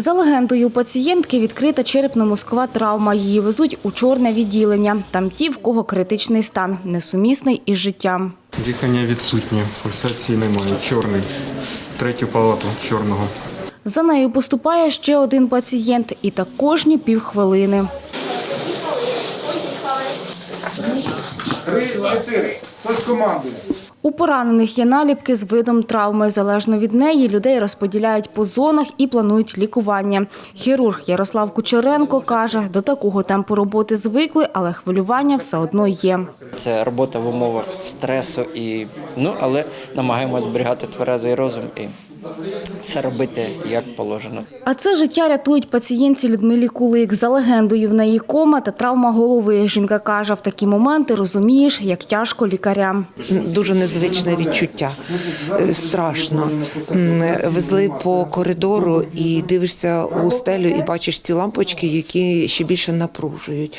За легендою у пацієнтки відкрита черепно-мозкова травма. Її везуть у чорне відділення. Там ті, в кого критичний стан, несумісний із життям. Дихання відсутнє, пульсації немає, чорний. Третю палату чорного. За нею поступає ще один пацієнт, і так кожні півхвилини. Три, чотири. Хтось командує. У поранених є наліпки з видом травми. Залежно від неї людей розподіляють по зонах і планують лікування. Хірург Ярослав Кучеренко каже, до такого темпу роботи звикли, але хвилювання все одно є. Це робота в умовах стресу і ну, але намагаємося зберігати тверезий розум і все робити як положено. А це життя рятують пацієнтці Людмилі Кулик. За легендою в неї кома та травма голови. Жінка каже, в такі моменти розумієш, як тяжко лікарям. Дуже незвичне відчуття. Е, Страшно. Везли по коридору і дивишся у стелю і бачиш ці лампочки, які ще більше напружують.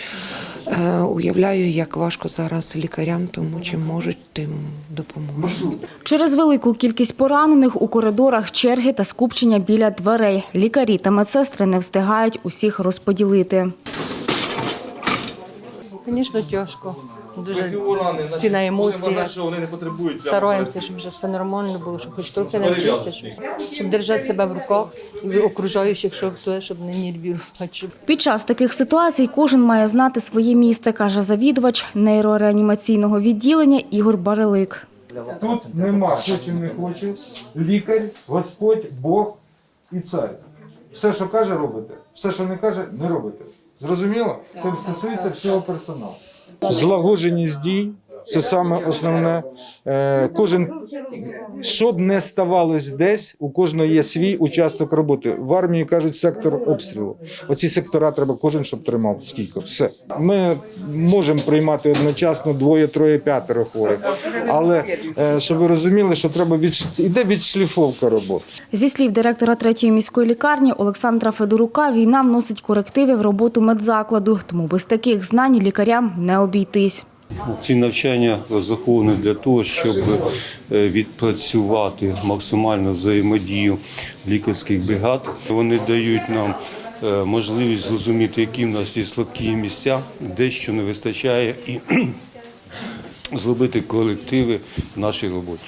Е, Уявляю, як важко зараз лікарям, тому чим можуть, тим допоможуть. Через велику кількість поранених у коридорах черги та скупчення біля дверей. Лікарі та медсестри не встигають усіх розподілити. Звісно, тяжко. Дуже всі на емоціях. Стараємося, щоб вже все нормально було, щоб хоч трохи не вчитися, щоб, щоб держати себе в руках і окружаючих, щоб, то, щоб не нервувати. Під час таких ситуацій кожен має знати своє місце, каже завідувач нейрореанімаційного відділення Ігор Барелик. Тут нема, хоче не хоче. Лікар, Господь, Бог і цар. Все, що каже, робите. Все, що не каже, не робите. Зрозуміло? Це стосується всього персоналу. Злагодженість дій це саме основне. Е, Кожен, що б не ставалось десь, у кожного є свій участок роботи. В армії кажуть сектор обстрілу. Оці сектора треба кожен, щоб тримав стійко. Все. Ми можемо приймати одночасно двоє, троє, п'ятеро хворих. Але е, щоб ви розуміли, що треба від іде відшліфовка роботи. Зі слів директора третьої міської лікарні Олександра Федорука, війна вносить корективи в роботу медзакладу, тому без таких знань лікарям не обійтись. Ці навчання розраховані для того, щоб е, відпрацювати максимально взаємодію лікарських бригад. Вони дають нам е, можливість зрозуміти, які в нас є слабкі місця, де що не вистачає, і зробити колективи в нашій роботі.